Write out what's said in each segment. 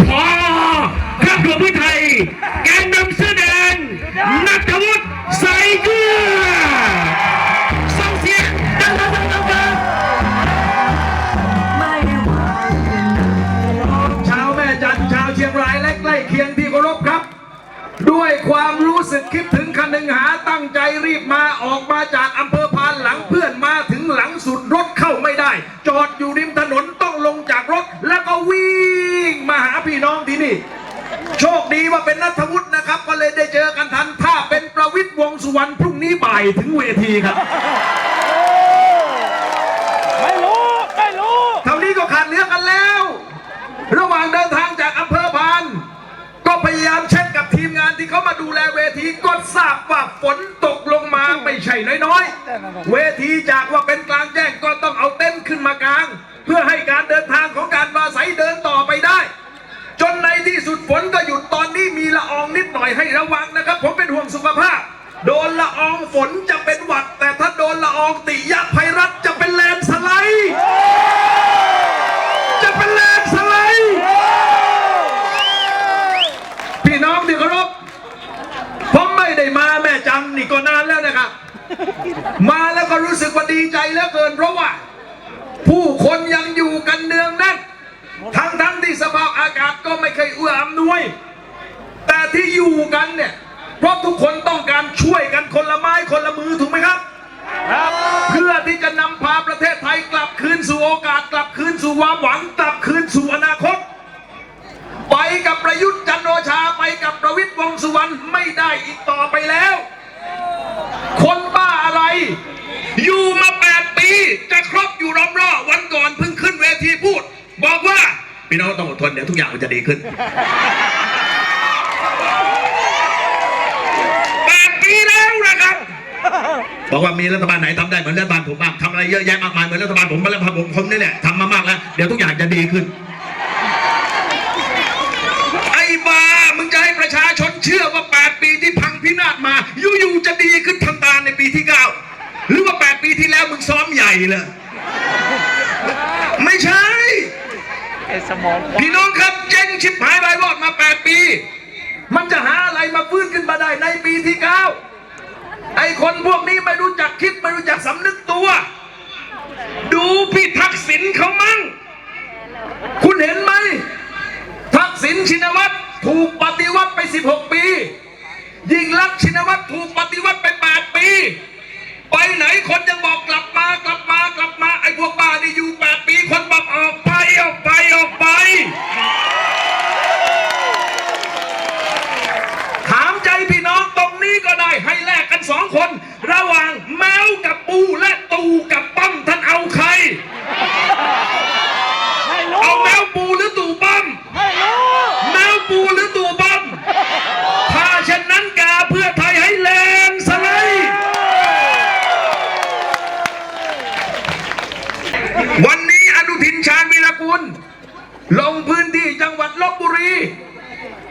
พอครอบครัวเพื่อไทย แกนนำเสื้อแดงนัทวุฒิใส่เกลือส่งเสียงดังๆๆๆครับชาวแม่จันทร์ชาวเชียงรายและใกล้เคียงที่เคารพครับ ด้วยความรู้สึกคิดถึงคันหนึ่งหาตั้งใจรีบมาออกมาจากอำเภอพานหลังเพื่อนมาถึงหลังสุดรถเข้าไม่ได้ จอดอยู่ริมถนนต้องลงจากรถ แล้วก็วิ่งมาหา พี่น้องที่นี่ โชคดีว่าเป็นนัทวุฒินะครับ ก็เลยได้เจอกันทัน ถ้าเป็นประวิตยวงษ์สุวรรณพรุ่งนี้บ่ายถึงเวทีครับ ไม่รู้ ไม่รู้เท่านี้ก็ขาดเหลือกันแล้ว ระหว่างเดินทางจากอำเภอพาน ก็พยายามเช็คกับทีมงานที่เขามาดูแลเวทีก็ทราบว่าฝนตกลงมาไม่ใช่น้อยๆ เวทีจากว่าเป็นกลางแจ้งก็ต้องเอาเต็นท์ขึ้นมากลาง เพื่อให้การเดินทางของการปราศัยเดินต่อไปได้ จนในที่ สุดฝนก็หยุดตอนนี้มีละอองนิดหน่อยให้ระวังนะครับ ผมเป็นห่วงสุขภาพ โดนละอองฝนจะเป็นหวัด แต่ถ้าโดนละอองติยะไพรัตจะเป็นแลนสไลด์จะเป็นแลนสไลด์พี่น้องที่เคารพผมไม่ได้มาแม่จังนี่ก็นานแล้วนะครับ มาแล้วก็รู้สึกว่าดีใจเหลือเกินเพราะว่า ผู้คนยังอยู่กันเนืองแน่นทั้งทั้งๆที่สภาพ อากาศก็ไม่เคยเอื้ออำนวย แต่ที่อยู่กันเนี่ยเพราะทุกคนต้องการช่วยกันคนละไม้คนละมือถูกไหมครับ เพื่อที่จะนำพาประเทศไทยกลับคืนสู่โอกาส กลับคืนสู่ความหวัง กลับคืนสู่อนาคต ไปกับประยุทธ์จันทร์โอชาไปกับประวิตยวงษ์สุวรรณไม่ได้อีกต่อไปแล้ว คนบ้าอะไร อยู่มาแปดปี จะครบอยู่รอบรอบๆวันก่อนเพิ่งขึ้นเวทีพูด บอกว่า พี่น้องต้องอดทนเดี๋ยวทุกอย่างมันจะดีขึ้นแปดปีแล้วนะครับ บอกว่ามีรัฐบาลไหนทำได้เหมือนรัฐบาลผมบ้างทำอะไรเยอะแยะมากมายเหมือนรัฐบาลผมมาแล้วผมผมนี่แหละทำมามากแล้วเดี๋ยวทุกอย่างจะดีขึ้น ไอ้บ้ามึงจะให้ประชาชนเชื่อว่า 8 ปีที่พังพินาศมาอยู่ๆจะดีขึ้นทำตาในปีที่ 9 หรือว่า 8 ปีที่แล้วมึงซ้อมใหญ่เลย ไม่ใช่ ไอ้สมองพี่น้องครับเจ๊งชิบหายไปรอดมา 8 ปี มันจะหาอะไรมาฟื้นขึ้นมาได้ในปีที่ 9 ไอ้คนพวกนี้ไม่รู้จักคิดไม่รู้จักสำนึกตัว ดูพี่ทักษิณเขามั่ง คุณเห็นไหม ทักษิณชินวัตรถูกปฏิวัติไป 16 ปี ยิ่งลักษณ์ชินวัตรถูกปฏิวัติไป 8 ปี ไปไหนคนยังบอกกลับมากลับมากลับมาไอ้พวกบ้านี่อยู่8ปีคนบอกออกไปออกไปออกไป ถามใจพี่น้องตรงนี้ก็ได้ให้แลกกันสองคน ระหว่างแมวกับปูและตูกับปั้มท่านเอาใคร ไม่รู้ เอาแมวปูหรือตู่ปั้ม ไม่รู้ แมวปูหรือตู่ปั้มถ้าเช่นนั้นกาเพื่อไทยให้แลนด์สไลด์วันนี้อนุทินชาญวีรกุลลงพื้นที่จังหวัดลบบุรี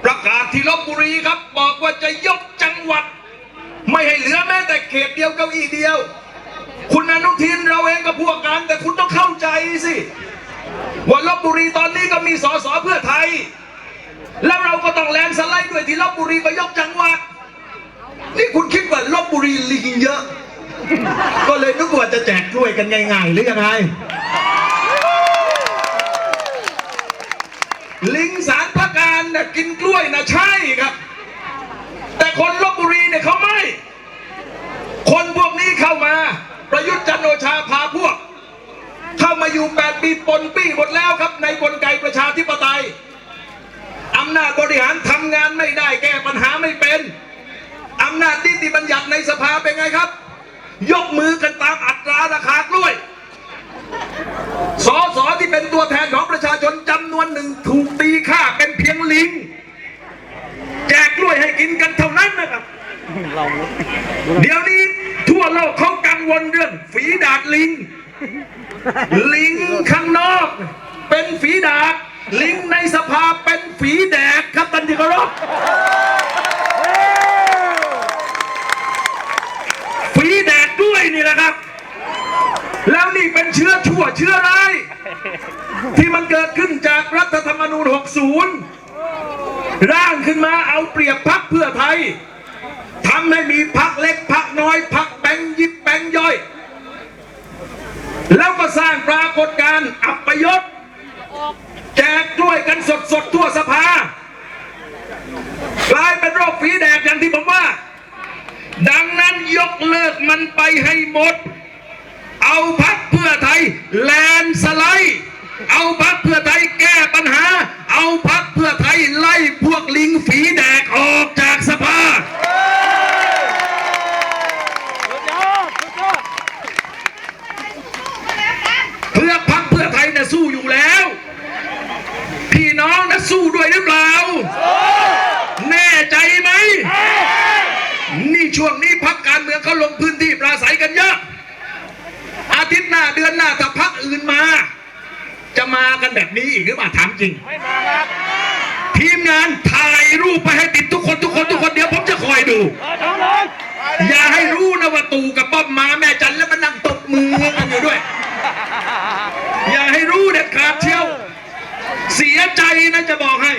ประกาศที่ล บุรีครับ บอกว่าจะยกจังหวัด ไม่ให้เหลือแม้แต่เขตเดียวเก้าอี้เดียว คุณอนุทินเราเองกับพวกกัน แต่คุณต้องเข้าใจสิว่าลบบุรีตอนนี้ก็มีสสเพื่อไทย แล้วเราก็ต้องแลนสไลด์ด้วยที่ลบบุรีก็ยกจังหวัด นี่คุณคิดว่าลบบุรีลิงเยอะ ก็เลยนึกว่าจะแจกกล้วยกันง่ายๆหรือยังไง ลิงสารพระการ น่ะกินกล้วยนะใช่ครับ แต่คนลบบุรีเนี่ยเขาไม่ คนพวกนี้เข้ามา ประยุทธ์จันโอชาพาพวก เข้ามาอยู่8ปีปนปี้หมดแล้วครับ ในกลไกประชาธิปไตยอำนาจบริหารทำงานไม่ได้แก้ปัญหาไม่เป็นอำนาจนิติบัญญัติในสภาเป็นไงครับ ยกมือกันตามอัตราราคากล้วย สอสอที่เป็นตัวแทนของประชาชนจำนวนหนึ่งถูกตีค่าเป็นเพียงลิง แจกกล้วยให้กินกันเท่านั้นนะครับเดี๋ยวนี้ทั่วโลกเขากังวลเรื่อง ฝีดาดลิง ลิงข้างนอก เป็นฝีดาดลิงในสภาเป็นฝีแดกครับท่านที่เคารพฝีแดกด้วยนี่แหละครับ แล้วนี่เป็นเชื้อชั่วเชื้อร้ายที่มันเกิดขึ้นจากรัฐธรรมนูญ 60 ร่างขึ้นมาเอาเปรียบพักเพื่อไทยทำให้มีพักเล็กพักน้อยพักแบงยิบแบงย่อย แล้วก็สร้างปรากฏการณ์อัปยศแจกกล้วยกันสดสดทั่วสภากลายเป็นโรคฝีแดกอย่างที่ผมว่า ดังนั้นยกเลิกมันไปให้หมด เอาพักเพื่อไทยแลนด์สไลด์ เอาพักเพื่อไทยแก้ปัญหาเอาพักเพื่อไทยไล่พวกลิงฝีแดกออกจากสภา สุดยอดสุดยอด เพื่อพักเพื่อไทยนะสู้อยู่แล้ว พี่น้องนะสู้ด้วยหรือเปล่า แน่ใจไหม นี่ช่วงนี้พักการเมืองเขาลงพื้นที่ปราศัยกันเยอะ อาทิตย์หน้าเดือนหน้าถ้าพักอื่นมา จะมากันแบบนี้อีกหรือเปล่าถามจริง ไม่มาครับ ทีมงานถ่ายรูปไปให้ติดทุกคนทุกคนทุกคนเดี๋ยวผมจะคอยดู เออทำเลย อย่าให้รู้นะว่าตู่กับป้อมมาแม่จันแล้วมันนั่งตบมือกันอยู่ด้วย อย่าให้รู้เด็ดขาดเชียว เสียใจนะจะบอกให้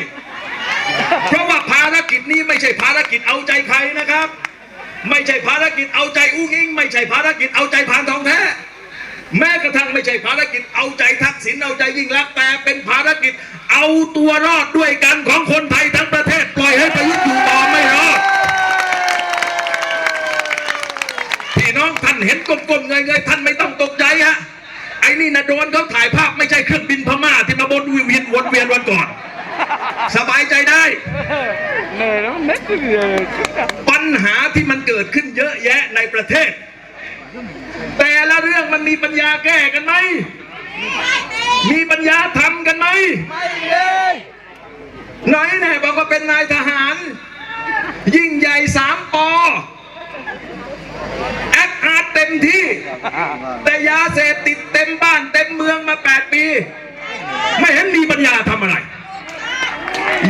เพราะว่าภารกิจนี้ไม่ใช่ภารกิจเอาใจใครนะครับ ไม่ใช่ภารกิจเอาใจอุ้งอิง ไม่ใช่ภารกิจเอาใจพานทองแท้แม้กระทั่งไม่ใช่ภารกิจเอาใจทักษิณเอาใจยิ่งรักแต่เป็นภารกิจเอาตัวรอดด้วยกันของคนไทยทั้งประเทศปล่อยให้ประยุทธ์อยู่ต่อไม่รอด พี่น้องท่าน เห็นกลมๆเงยๆท่านไม่ต้องตกใจฮะไอ้นี่นะโดนเขาถ่ายภาพไม่ใช่เครื่องบินพม่าที่มาบนเวียนวนเวียนวันก่อน สบายใจได้เหนื่อยแล้วมันเน็ตเหนื่อยปัญหาที่มันเกิดขึ้นเยอะแยะในประเทศ แต่ละเรื่องมันมีปัญญาแก้กันไหมมีปัญญาทำกันไหมไม่เลยไหนแน่บอกว่าเป็นนายทหาร ยิ่งใหญ่สามปอแอคอาร์ ตเต็มที่ แต่ยาเสพติดเต็มบ้านเต็มเมืองมาแปดปี ไม่เห็นมีปัญญาทำอะไร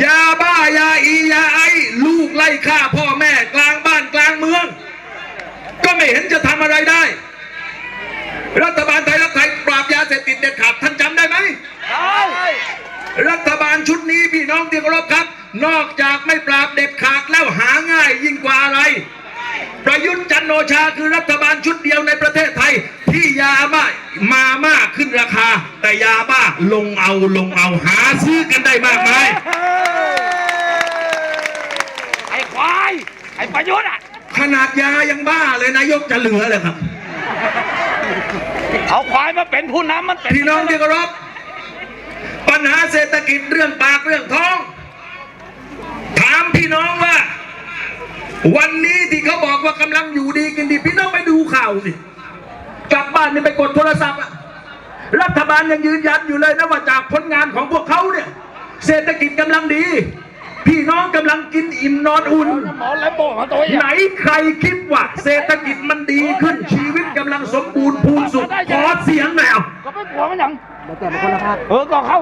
ยาบ้ายาอียาไอลูกไล่ฆ่าพ่อแม่กลางบ้านกลางเมือง ก็ไม่เห็นจะทำอะไรได้ รัฐบาลไทยรักไทยปราบยาเสพติดเด็ดขาดท่านจำได้ไหมได้รัฐบาลชุดนี้พี่น้องที่เคารพครับ นอกจากไม่ปราบเด็ดขาดแล้วหาง่ายยิ่งกว่าอะไร ประยุทธ์จันทร์โอชาคือรัฐบาลชุดเดียวในประเทศไทย ที่ยาบ้ามามากขึ้นราคา แต่ยาบ้าลงเอาลงเอาหาซื้อกันได้มากมายไอ้ควายไอ้ประยุทธ์อะขนาดยายังบ้าเลยนายกจะเหลือเลยครับเอาควายมาเป็นผู้นำมันเป็นพี่น้องที่เคารพปัญหาเศรษฐกิจเรื่องปากเรื่องท้อง ถามพี่น้องว่า วันนี้ที่เขาบอกว่ากำลังอยู่ดีกินดีพี่น้องไปดูข่าวสิกลับบ้านนี่ไปกดโทรศัพท์อะรัฐบาลยังยืนยันอยู่เลยนะว่าจากผลงานของพวกเขาเนี่ย เศรษฐกิจกำลังดี พี่น้องกำลังกินอิ่มนอนอุ่นหมอแล้วโบกมาตัวใหไหนญ่ใครคิดว่าเศรษฐกิจมันดีขึ้นชีวิตกำลังสมบูรณ์พูนสุขขอเสียงหน่อยเอาก็ไม่กลัวมันยังแต่คนละภาคเออก็เขา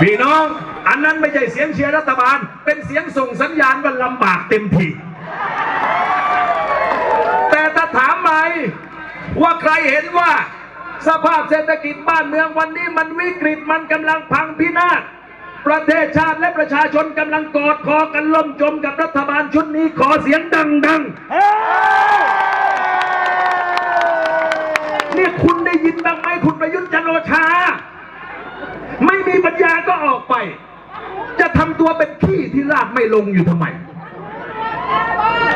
พี่น้อง อันนั้นไม่ใช่เสียงเชียร์รัฐบาล เป็นเสียงส่งสัญญาณว่าลำบากเต็มทีแต่ถ้าถามไหมว่าใครเห็นว่า สภาพเศรษฐกิจบ้านเมืองวันนี้มันวิกฤตมันกำลังพังพินาศประเทศชาติและประชาชนกำลังกอดคอกันล่มจมกับรัฐบาลชุดนี้ขอเสียงดังๆเนี่ยคุณได้ยินบ้างไหมคุณประยุทธ์จันโอชา ไม่มีปัญญาก็ออกไป จะทำตัวเป็นขี้ที่ลากไม่ลงอยู่ทำไม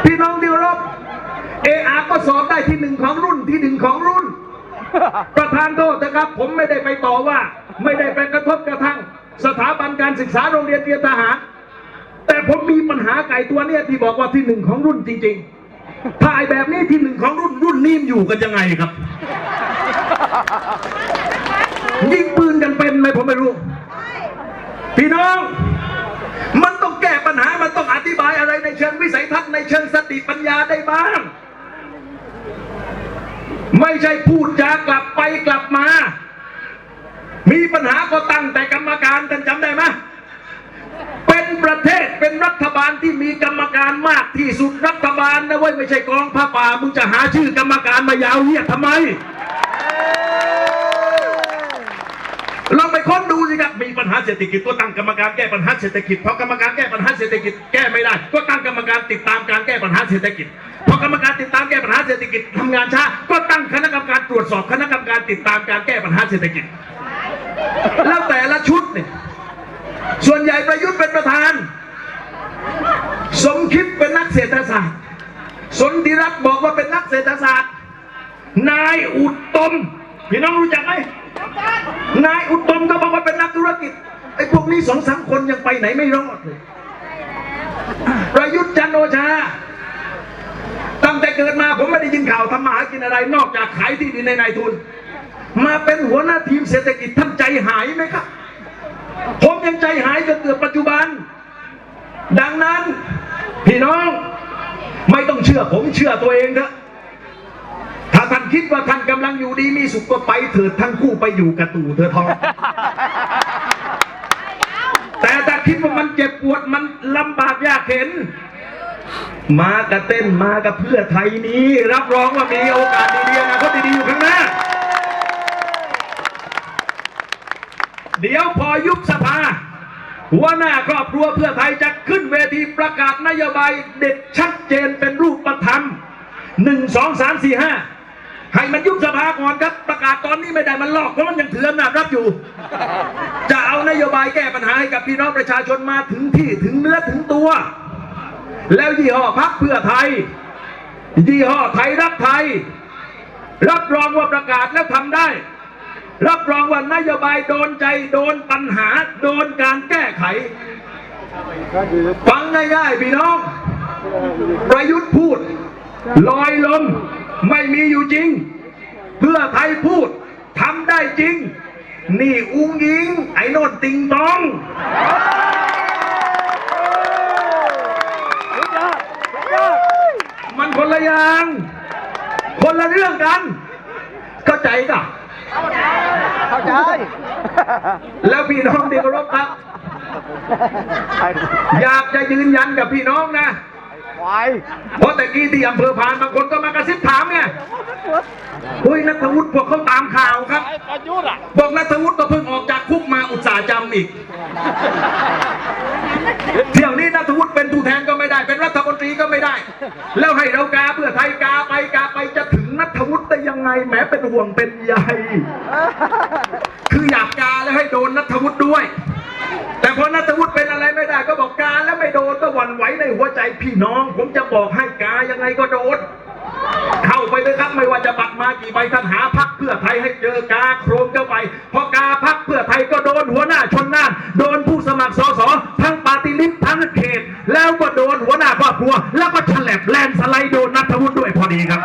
พี่น้องที่เคารพเออาก็สอบได้ที่หนึ่งของรุ่นที่หนึ่งของรุ่น ประธานโทษนะครับ ผมไม่ได้ไปต่อว่า ไม่ได้ไปกระทบกระทั่ง สถาบันการศึกษาโรงเรียนเตรียมทหาร แต่ผมมีปัญหาไก่ตัวเนี้ยที่บอกว่าที่หนึ่งของรุ่นจริง ๆ ถ่ายแบบนี้ที่หนึ่งของรุ่นรุ่นนี้มนอยู่กันยังไงครับยิงปืนกันเป็นไหมผมไม่รู้ พี่น้อง มันต้องแก้ปัญหา มันต้องอธิบายอะไรในเชิงวิสัยทัศน์ในเชิงสติปัญญาได้บ้าง ไม่ใช่พูดจากลับไปกลับมา มีปัญหาก็ตั้งแต่กรรมการท่านจำได้ไหมเป็นประเทศเป็นรัฐบาลที่มีกรรมการมากที่สุดรัฐบาลนะเว้ยไม่ใช่กองผ้าป่ามึงจะหาชื่อกรรมการมายาวเหยียดทำไมลองไปค้น สิครับมีปัญหาเศรษฐกิจก็ตั้งกรรมการแก้ปัญหาเศรษฐกิจพอกรรมการแก้ปัญหาเศรษฐกิจแก้ไม่ได้ ก็ตั้งกรรมการติดตามการแก้ปัญหาเศรษฐกิจพอกรรมการติดตามแก้ปัญหาเศรษฐกิจทำงานช้าก็ตั้งคณะกรรมการตรวจสอบคณะกรรมการติดตามการแก้ปัญหาเศรษฐกิจ แล้วแต่ละชุดเนี่ยส่วนใหญ่ประยุทธ์เป็นประธาน สมคิดเป็นนักเศรษฐศาสตร์ สนธิรัตน์บอกว่าเป็นนักเศรษฐศาสตร์ นายอุตตมพี่น้องรู้จักไหม นายอุตมก็บอกว่าเป็นนักธุรกิจไอ้พวกนี้สองสามคนยังไปไหนไม่รอดเลยประยุทธ์จันโอชาตั้งแต่เกิดมาผมไม่ได้ยินข่าวทำมาหากินอะไร นอกจากขายที่ดินในนายทุน มาเป็นหัวหน้าทีมเศรษฐกิจท่านใจหายไหมครับ ผมยังใจหายจนเกือบปัจจุบัน ดังนั้น พี่น้องไม่ต้องเชื่อผมเชื่อตัวเองเถอะ ถ้าท่านคิดว่าท่านกำลังอยู่ดีมีสุขก็ไปเถิดทั้งคู่ไปอยู่กับตู่เธอทอง แต่ถ้าคิดว่ามันเจ็บปวดมันลำบากยากเข็นมากับเต้นมากับเพื่อไทยนี้ รับรองว่ามีโอกาสดีๆอนะก็ดีๆอยู่ข้างหน้า เดี๋ยวพอยุบสภาหัวหน้าครอบครัวเพื่อไทยจะขึ้นเวทีประกาศนโยบายเด็ดชัดเจนเป็นรูปธรรมหนึ่งสองสามสี่ห้า ให้มันยุบสภาก่อนครับ ประกาศตอนนี้ไม่ได้มันลอกเพราะมันยังถืออำนาจรับอยู่ จะเอานโยบายแก้ปัญหาให้กับพี่น้องประชาชนมาถึงที่ถึงเนื้อถึงตัว แล้วยี่ห้อพักเพื่อไทย ยี่ห้อไทยรักไทย รับรองว่าประกาศแล้วทำได้ รับรองว่านโยบายโดนใจโดนปัญหาโดนการแก้ไขฟังง่ายๆพี่น้อง ประยุทธ์พูด ลอยลม ไม่มีอยู่จริง เพื่อไทยพูดทำได้จริง นี่อุ้งยิง ไอ้โนนติงตองมันคนละอย่าง คนละเรื่องกัน เข้าใจกะเข้าใจ แล้วพี่น้องที่เคารพครับ อยากจะยืนยันกับพี่น้องนะ ควายเพราะแต่กี้ที่อำเภอพานบางคนก็มากระซิบถามไงเฮ้ยนัทวุฒิพวกเขาตามข่าวครับไอ้ประยุทธ์อะบอกนัทวุฒิก็เพิ่งออกจากคุกมาอุตส่าห์จำอีก เที่ยวนี้นัทวุฒิเป็นผู้แทนก็ไม่ได้ เป็นรัฐมนตรีก็ไม่ได้ แล้วให้เรากาเพื่อไทยกาไปกาไปจะถึงนัทวุฒิได้ยังไงแหมเป็นห่วงเป็นใยคืออยากกาแล้วให้โดนนัทวุฒิด้วย แต่พอนัทวุฒิ ในหัวใจพี่น้อง ผมจะบอกให้กายังไงก็โดนเข้าไปเลยครับไม่ว่าจะบัตรมากี่ใบท่านหาพักเพื่อไทยให้เจอกาโครมเข้าไปพอกาพักเพื่อไทยก็โดนหัวหน้าชนน่านโดนผู้สมัครสสทั้งปาร์ติลิสต์ทั้งเขต แล้วก็โดนหัวหน้าครอบครัว แล้วก็ฉลับแลนสไลด์โดนนัทวุฒิด้วยพอดีครับ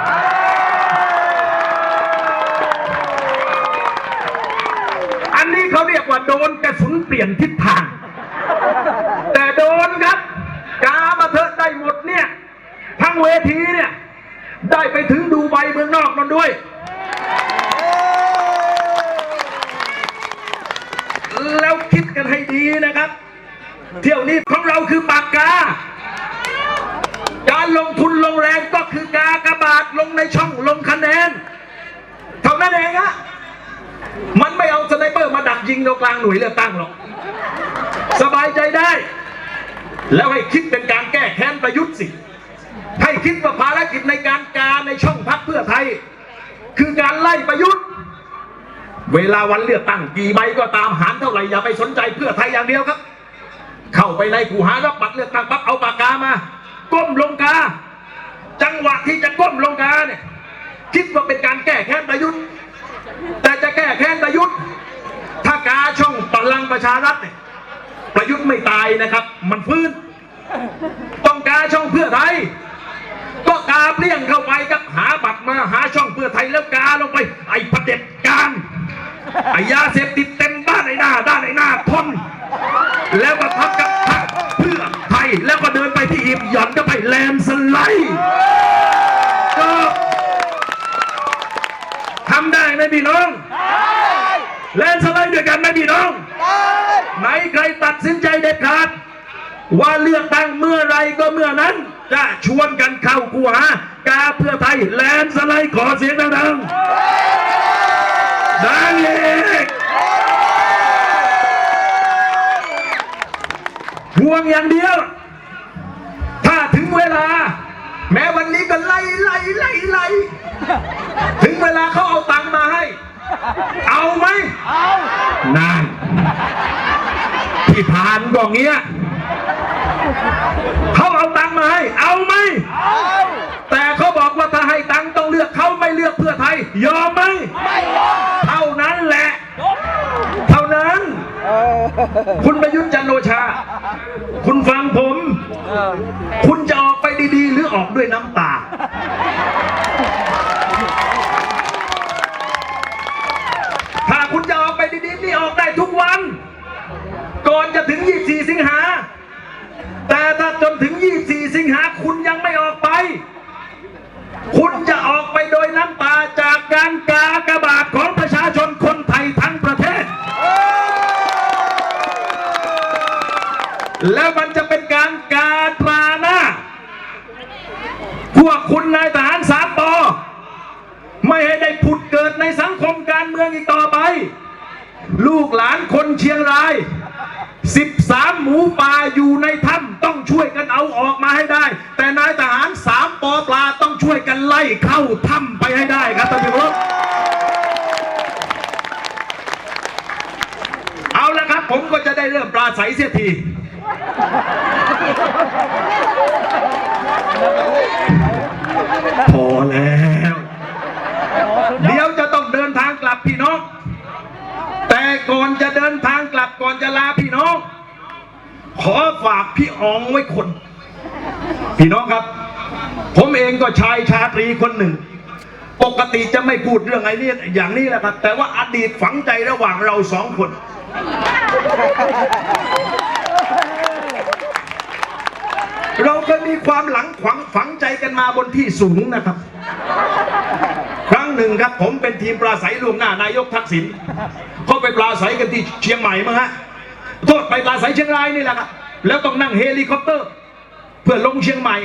อันนี้เขาเรียกว่าโดนกระสุนเปลี่ยนทิศทาง แต่โดนครับ กามาเถอะได้หมดเนี่ย ทั้งเวทีเนี่ย ได้ไปถึงดูใบเมืองนอกนั่นด้วย แล้วคิดกันให้ดีนะครับ เที่ยวนี้ของเราคือปากกา การลงทุนลงแรงก็คือกากระบาดลงในช่องลงคะแนนเท่านั้นเองฮะมันไม่เอาสไนเปอร์มาดักยิงเรากลางหน่วยเลือกตั้งหรอก สบายใจได้ แล้วให้คิดเป็นการแก้แค้นประยุทธ์สิ ให้คิดว่าภารกิจในการการในช่องพักเพื่อไทย คือการไล่ประยุทธ์ เวลาวันเลือกตั้งกี่ใบก็ตามหารเท่าไหร่อย่าไปสนใจเพื่อไทยอย่างเดียวครับ เข้าไปในกูหารับบัตรเลือกตั้งปั๊บเอาปากกามา ก้มลงกา จังหวะที่จะก้มลงกาเนี่ยคิดว่าเป็นการแก้แค้นประยุทธ์ แต่จะแก้แค้นประยุทธ์ ถ้ากาช่องพลังประชารัฐเนี่ยประยุทธ์ไม่ตายนะครับ มันฟื้น ต้องกาช่องเพื่อไทย ก็กาเปลี่ยงเข้าไปครับหาบัตรมาหาช่องเพื่อไทยแล้วกาลงไป ไอ้ประเด็จการไอ้ยาเสพติดเต็ม หน้า ด้านไอ้หน้าทนแล้วก็ทับกับพรรคเพื่อไทย แล้วก็เดินไปที่อิมหย่อนก็ไปแลนด์สไลด์ก็ทำได้ไหมพี่น้องแลนสไลด์ด้วยกันไหมพี่น้องไหนใครตัดสินใจเด็ดขาดว่าเลือกตั้งเมื่อไรก็เมื่อนั้นจะชวนกันเข้ากูหากาเพื่อไทยแลนด์สไลด์ขอเสียงดังๆดังอีก ห่วงอย่างเดียว ถ้าถึงเวลา แม้วันนี้ก็ไล่ไล่ไล่ไล่ถึงเวลาเขาเอาตังค์มาให้ เอาไหมเอานั่นที่ผ่านก็เงี้ยเขาเอาตังค์มาให้ เอาไหมเอาแต่เขาบอกว่าถ้าให้ตังค์ต้องเลือกเขาไม่เลือกเพื่อไทย ยอมไหมไม่ยอมเท่านั้นแหละจบเท่านั้นเออคุณประยุทธ์จันทร์โอชา คุณฟังผม เออ คุณจะออกไปดีๆ หรือออกด้วยน้ำตา ถ้าคุณจะออกไปดีๆนี่ออกได้ทุกวัน ก่อนจะถึง 24 สิงหา แต่ถ้าจนถึง24 สิงหาคุณยังไม่ออกไป คุณจะออกไปโดยน้ำตาจากการกากบาทของประชาชนคนไทยทั้งประเทศ แล้วมันจะเป็นการกาตราหน้า พวกคุณนายทหารสามปอไม่ให้ได้ผุดเกิดในสังคมการเมืองอีกต่อไป ลูกหลานคนเชียงราย 13 หมูป่าอยู่ในถ้ำต้องช่วยกันเอาออกมาให้ได้ แต่นายทหารสามปอปลาต้องช่วยกันไล่เข้าถ้ำไปให้ได้ครับท่านผู้ชมเอาละครับ ผมก็จะได้เริ่มปลาใสเสียทีพอแล้ว เดี๋ยวจะต้องเดินทางกลับพี่น้อง แต่ก่อนจะเดินทางกลับก่อนจะลาพี่น้อง ขอฝากพี่อองไว้คน พี่น้องครับ ผมเองก็ชายชาตรีคนหนึ่ง ปกติจะไม่พูดเรื่องไอ้นี่อย่างนี้แหละครับ แต่ว่าอดีตฝังใจระหว่างเราสองคน เราเคยมีความหลังขวังฝังใจกันมาบนที่สูงนะครับ ครั้งหนึ่งครับผมเป็นทีมปราศัยล่วงหน้านายกทักษิณเขาไปปราศัยกันที่เชียงใหม่มั้งฮะโทษไปปราศัยเชียงรายนี่แหละครับแล้วต้องนั่งเฮลิคอปเตอร์ เพื่อลงเชียงใหม่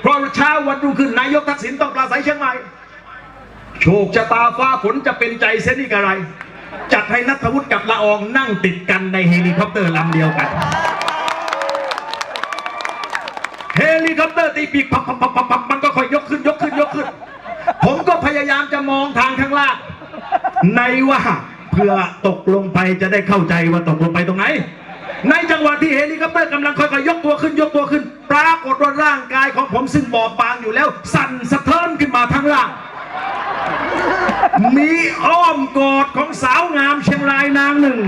เพราะเช้าวันรุ่งขึ้นนายกทักษิณต้องปราศัยเชียงใหม่ โชคชะตาฟ้าฝนจะเป็นใจเส้นนี่กระไร จัดให้นัทวุฒิกับละอองนั่งติดกันในเฮลิคอปเตอร์ลำเดียวกัน เฮลิคอปเตอร์ตีปีกพับพับพับพับพับมันก็ค่อยยกขึ้นยกขึ้นยกขึ้น ผมก็พยายามจะมองทางข้างล่างในว่าเพื่อตกลงไปจะได้เข้าใจว่าตกลงไปตรงไหน ในจังหวะที่เฮลิคอปเตอร์กำลังค่อยๆยกตัวขึ้นยกตัวขึ้น ปรากฏว่าร่างกายของผมซึ่งบอบบางอยู่แล้ว สั่นสะเทือนขึ้นมาทั้งล่าง มีอ้อมกอดของสาวงามเชียงรายนางหนึ่ง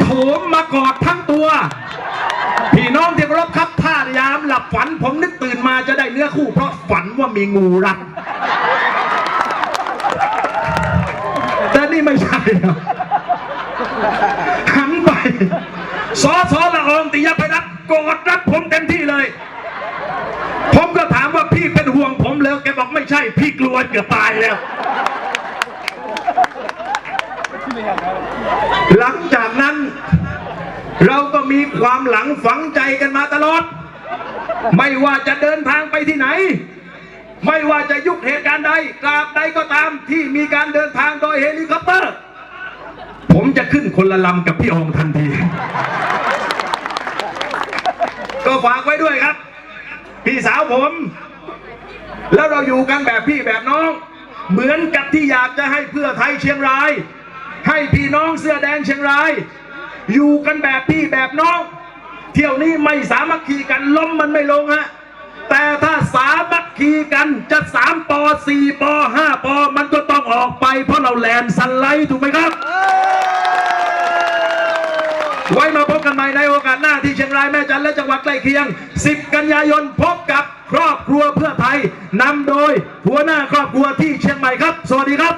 โถมมากอดทั้งตัว พี่น้องที่เคารพครับถ้ายามหลับฝัน ผมนึกตื่นมาจะได้เนื้อคู่เพราะฝันว่ามีงูรัดแต่นี่ไม่ใช่ครับหันไปสอสอละอองติยภัยรัตน์กอดรัดผมเต็มที่เลย ผมก็ถามว่าพี่เป็นห่วงผมแล้วแกบอกไม่ใช่ พี่กลัวเกือบตายแล้ว หลังจากนั้น เราก็มีความหลังฝังใจกันมาตลอด ไม่ว่าจะเดินทางไปที่ไหน ไม่ว่าจะยุคเหตุการณ์ใดตราบใดก็ตามที่มีการเดินทางโดยเฮลิคอปเตอร์ ผมจะขึ้นคนละลำกับพี่อองทันที ก็ฝากไว้ด้วยครับ พี่สาวผม แล้วเราอยู่กันแบบพี่แบบน้อง เหมือนกับที่อยากจะให้เพื่อไทยเชียงราย ให้พี่น้องเสื้อแดงเชียงราย อยู่กันแบบพี่แบบน้อง เที่ยวนี้ไม่สามัคคีกันล้มมันไม่ลงฮะแต่ถ้าสามัคคีกันจะสามปอสี่ปอห้าปอมันก็ต้องออกไป เพราะเราแลนด์สไลด์ถูกไหมครับ ไว้มาพบกันใหม่ในโอกาสหน้าที่เชียงรายแม่จันและจังหวัดใกล้เคียง 10 กันยายนพบกับครอบครัวเพื่อไทยนำโดยหัวหน้าครอบครัวที่เชียงใหม่ครับ สวัสดีครับ